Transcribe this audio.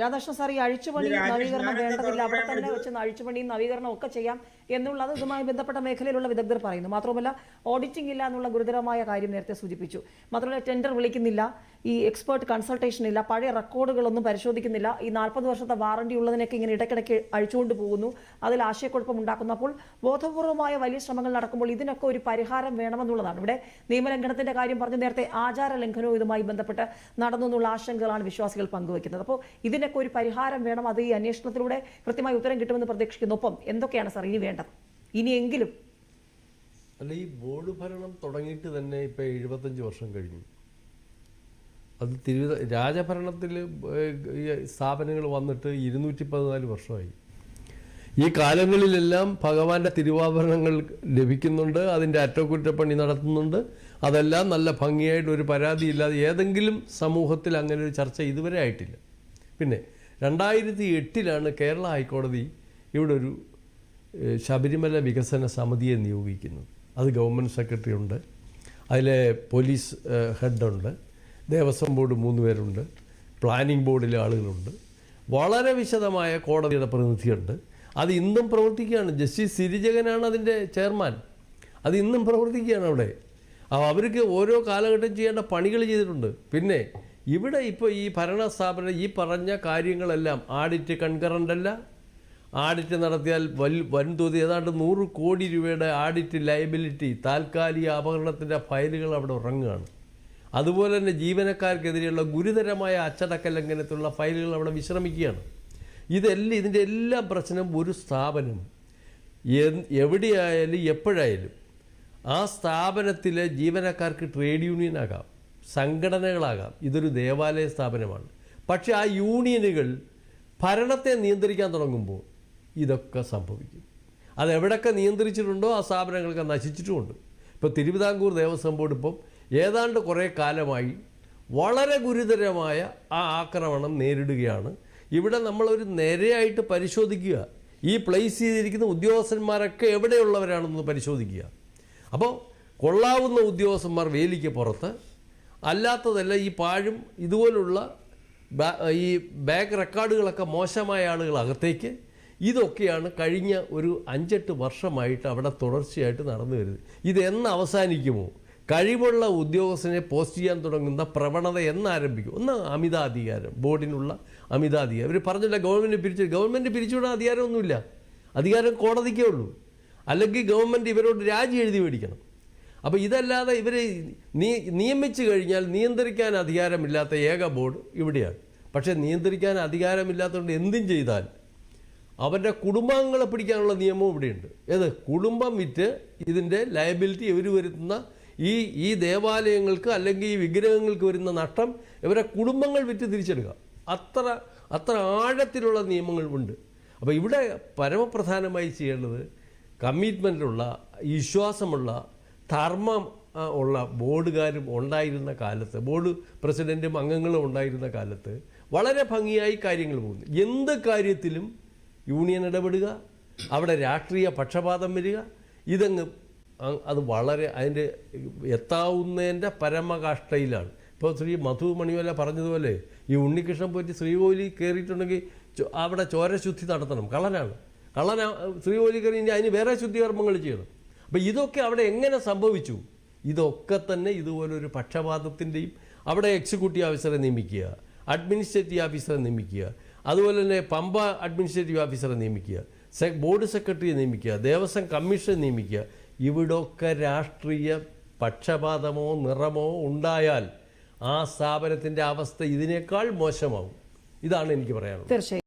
Radhakrishnan sir ഈ അഴിച്ചുപണി നവീകരണം വേണ്ടതില്ല. അവിടെ തന്നെ വെച്ച് അഴിച്ചുപണിയും നവീകരണം ഒക്കെ ചെയ്യാം എന്നുള്ളത് ഇതുമായി ബന്ധപ്പെട്ട മേഖലയിലുള്ള വിദഗ്ധർ പറയുന്നു. മാത്രമല്ല ഓഡിറ്റിംഗ് ഇല്ല എന്നുള്ള ഗുരുതരമായ കാര്യം നേരത്തെ സൂചിപ്പിച്ചു. മാത്രമല്ല ടെൻഡർ വിളിക്കുന്നില്ല ഈ എക്സ്പേർട്ട് കൺസൾട്ടേഷൻ ഇല്ല പഴയ റെക്കോർഡുകളൊന്നും പരിശോധിക്കുന്നില്ല. ഈ നാൽപ്പത് വർഷത്തെ വാറണ്ടി ഉള്ളതിനൊക്കെ ഇങ്ങനെ ഇടയ്ക്കിടയ്ക്ക് അഴിച്ചുകൊണ്ട് പോകുന്നു. അതിൽ ആശയക്കുഴപ്പം ഉണ്ടാക്കുന്നു. അപ്പോൾ ബോധപൂർവമായ വലിയ ശ്രമങ്ങൾ നടക്കുമ്പോൾ ഇതിനൊക്കെ ഒരു പരിഹാരം വേണമെന്നുള്ളതാണ്. ഇവിടെ നിയമലംഘനത്തിന്റെ കാര്യം പറഞ്ഞു നേരത്തെ ആചാര ലംഘനവും ഇതുമായി ബന്ധപ്പെട്ട് നടന്നു എന്നുള്ള ആശങ്കകളാണ് വിശ്വാസികൾ പങ്കുവയ്ക്കുന്നത്. അപ്പോൾ ഇതിനൊക്കെ ഒരു പരിഹാരം വേണം. അത് ഈ അന്വേഷണത്തിലൂടെ കൃത്യമായി ഉത്തരം കിട്ടുമെന്ന് പ്രതീക്ഷിക്കുന്നു. ഒപ്പം എന്തൊക്കെയാണ് സാർ ഇനി വേണ്ടത്? ഇനിയെങ്കിലും അല്ല ഈ ബോർഡ് ഭരണം തുടങ്ങിയിട്ട് തന്നെ ഇപ്പം എഴുപത്തഞ്ച് വർഷം കഴിഞ്ഞു. അത് തിരുവിത രാജഭരണത്തിൽ ഈ സ്ഥാപനങ്ങൾ വന്നിട്ട് ഇരുന്നൂറ്റി പതിനാല് വർഷമായി. ഈ കാലങ്ങളിലെല്ലാം ഭഗവാന്റെ തിരുവാഭരണങ്ങൾ ലഭിക്കുന്നുണ്ട് അതിന്റെ അറ്റകുറ്റപ്പണി നടത്തുന്നുണ്ട്. അതെല്ലാം നല്ല ഭംഗിയായിട്ട് ഒരു പരാതിയില്ലാതെ ഏതെങ്കിലും സമൂഹത്തിൽ അങ്ങനെ ഒരു ചർച്ച ഇതുവരെ ആയിട്ടില്ല. പിന്നെ രണ്ടായിരത്തി എട്ടിലാണ് കേരള ഹൈക്കോടതി ഇവിടെ ഒരു ശബരിമല വികസന സമിതിയെ നിയോഗിക്കുന്നത്. അത് ഗവൺമെന്റ് സെക്രട്ടറി ഉണ്ട്. അതിലെ പോലീസ് ഹെഡുണ്ട്. ദേവസ്വം ബോർഡ് മൂന്ന് പേരുണ്ട്. പ്ലാനിംഗ് ബോർഡിലെ ആളുകളുണ്ട്. വളരെ വിശദമായ കോടതിയുടെ പ്രതിനിധിയുണ്ട്. അത് ഇന്നും പ്രവർത്തിക്കുകയാണ്. ജസ്റ്റിസ് സിരിജകനാണ് അതിന്റെ ചെയർമാൻ. അത് ഇന്നും പ്രവർത്തിക്കുകയാണ് അവിടെ. അവർക്ക് ഓരോ കാലഘട്ടം ചെയ്യേണ്ട പണികൾ ചെയ്തിട്ടുണ്ട്. പിന്നെ ഇവിടെ ഇപ്പോൾ ഈ ഭരണ സ്ഥാപനം ഈ പറഞ്ഞ കാര്യങ്ങളെല്ലാം ആഡിറ്റ് കൺകറന്റ് അല്ല. ആഡിറ്റ് നടത്തിയാൽ വൽ വൻതോതി ഏതാണ്ട് നൂറ് കോടി രൂപയുടെ ആഡിറ്റ് ലയബിലിറ്റി താൽക്കാലിക അപകടത്തിന്റെ ഫയലുകൾ അവിടെ ഉറങ്ങുകയാണ്. അതുപോലെ തന്നെ ജീവനക്കാർക്കെതിരെയുള്ള ഗുരുതരമായ അച്ചടക്ക ലംഘനത്തിലുള്ള ഫയലുകൾ അവിടെ വിശ്രമിക്കുകയാണ്. ഇതെല്ലാം ഇതിന്റെ എല്ലാ പ്രശ്നം ഒരു സ്ഥാപനം. എവിടെയായാലും എപ്പോഴായാലും ആ സ്ഥാപനത്തിലെ ജീവനക്കാർക്ക് ട്രേഡ് യൂണിയൻ ആകാം. സംഘടനകളാകാം. ഇതൊരു ദേവാലയ സ്ഥാപനമാണ്. പക്ഷേ ആ യൂണിയനുകൾ ഭരണത്തെ നിയന്ത്രിക്കാൻ തുടങ്ങുമ്പോൾ ഇതൊക്കെ സംഭവിക്കും. അതെവിടൊക്കെ നിയന്ത്രിച്ചിട്ടുണ്ടോ ആ സ്ഥാപനങ്ങളൊക്കെ നശിച്ചിട്ടുമുണ്ട്. ഇപ്പോൾ തിരുവിതാംകൂർ ദേവസ്വം ബോർഡ് ഇപ്പം ഏതാണ്ട് കുറേ കാലമായി വളരെ ഗുരുതരമായ ആ ആക്രമണം നേരിടുകയാണ്. ഇവിടെ നമ്മളൊരു നേരെയായിട്ട് പരിശോധിക്കുക. ഈ പ്ലേസ് ചെയ്തിരിക്കുന്ന ഉദ്യോഗസ്ഥന്മാരൊക്കെ എവിടെയുള്ളവരാണെന്ന് പരിശോധിക്കുക. അപ്പോൾ കൊള്ളാവുന്ന ഉദ്യോഗസ്ഥന്മാർ വേലിക്ക് പുറത്ത് അല്ലാത്തതല്ല ഈ പാഴും ഇതുപോലുള്ള ഈ ബാങ്ക് റെക്കോർഡുകളൊക്കെ മോശമായ ആളുകൾ അകത്തേക്ക്. ഇതൊക്കെയാണ് കഴിഞ്ഞ ഒരു അഞ്ചെട്ട് വർഷമായിട്ട് അവിടെ തുടർച്ചയായിട്ട് നടന്നു വരുന്നത്. ഇത് എന്ന് അവസാനിക്കുമോ? കഴിവുള്ള ഉദ്യോഗസ്ഥനെ പോസ്റ്റ് ചെയ്യാൻ തുടങ്ങുന്ന പ്രവണത എന്നാരംഭിക്കും? ഒന്ന് അമിതാധികാരം ബോർഡിനുള്ള അമിതാധികാരം. ഇവർ പറഞ്ഞില്ല ഗവൺമെന്റ് പിരിച്ചു ഗവൺമെന്റ് പിരിച്ചുവിടാൻ അധികാരമൊന്നുമില്ല. അധികാരം കോടതിക്കേ ഉള്ളൂ. അല്ലെങ്കിൽ ഗവൺമെന്റ് ഇവരോട് രാജി എഴുതി മേടിക്കണം. അപ്പോൾ ഇതല്ലാതെ ഇവരെ നീ നിയമിച്ചു കഴിഞ്ഞാൽ നിയന്ത്രിക്കാൻ അധികാരമില്ലാത്ത ഏക ബോർഡ് ഇവിടെയാണ്. പക്ഷേ നിയന്ത്രിക്കാൻ അധികാരമില്ലാത്തതുകൊണ്ട് എന്തും ചെയ്താൽ അവരുടെ കുടുംബാംഗങ്ങളെ പിടിക്കാനുള്ള നിയമവും ഇവിടെയുണ്ട്. ഏത്? കുടുംബം വിറ്റ് ഇതിന്റെ ലയബിലിറ്റി ഇവർ വരുത്തുന്ന ഈ ഈ ദേവാലയങ്ങൾക്ക് അല്ലെങ്കിൽ ഈ വിഗ്രഹങ്ങൾക്ക് വരുന്ന നഷ്ടം ഇവരെ കുടുംബങ്ങൾ വിറ്റ് തിരിച്ചെടുക്കുക. അത്ര അത്ര ആഴത്തിലുള്ള നിയമങ്ങൾ ഉണ്ട്. അപ്പോൾ ഇവിടെ പരമപ്രധാനമായി ചെയ്യേണ്ടത് കമ്മിറ്റ്മെന്റുള്ള വിശ്വാസമുള്ള ധർമ്മം ഉള്ള ബോർഡുകാരും ഉണ്ടായിരുന്ന കാലത്ത് ബോർഡ് പ്രസിഡന്റും അംഗങ്ങളും ഉണ്ടായിരുന്ന കാലത്ത് വളരെ ഭംഗിയായി കാര്യങ്ങൾ പോകുന്നു. എന്ത് കാര്യത്തിലും യൂണിയൻ ഇടപെടുക അവിടെ രാഷ്ട്രീയ പക്ഷപാതം വരിക ഇതങ്ങ് അത് വളരെ അതിന്റെ എത്താവുന്നതിന്റെ പരമകാഷ്ടയിലാണ് ഇപ്പോൾ ശ്രീ മധു മണിവല പറഞ്ഞതുപോലെ ഈ ഉണ്ണികൃഷ്ണൻ പോയിട്ട് ശ്രീകോലി കയറിയിട്ടുണ്ടെങ്കിൽ അവിടെ ചോരശുദ്ധി നടത്തണം കള്ളനാണ്. കള്ളന ശ്രീകോലി കയറി ഇനി അതിന് വേറെ ശുദ്ധികർമ്മങ്ങൾ ചെയ്യണം. അപ്പോൾ ഇതൊക്കെ അവിടെ എങ്ങനെ സംഭവിച്ചു? ഇതൊക്കെ തന്നെ ഇതുപോലൊരു പക്ഷപാതത്തിന്റെയും അവിടെ എക്സിക്യൂട്ടീവ് ഓഫീസറെ നിയമിക്കുക അഡ്മിനിസ്ട്രേറ്റീവ് ഓഫീസറെ നിയമിക്കുക അതുപോലെ തന്നെ പമ്പ അഡ്മിനിസ്ട്രേറ്റീവ് ഓഫീസറെ നിയമിക്കുക ബോർഡ് സെക്രട്ടറിയെ നിയമിക്കുക ദേവസ്വം കമ്മീഷൻ നിയമിക്കുക. ഇവിടൊക്കെ രാഷ്ട്രീയ പക്ഷപാതമോ നിറമോ ഉണ്ടായാൽ ആ സ്ഥാപനത്തിന്റെ അവസ്ഥ ഇതിനേക്കാൾ മോശമാവും. ഇതാണ് എനിക്ക് പറയാനുള്ളത്.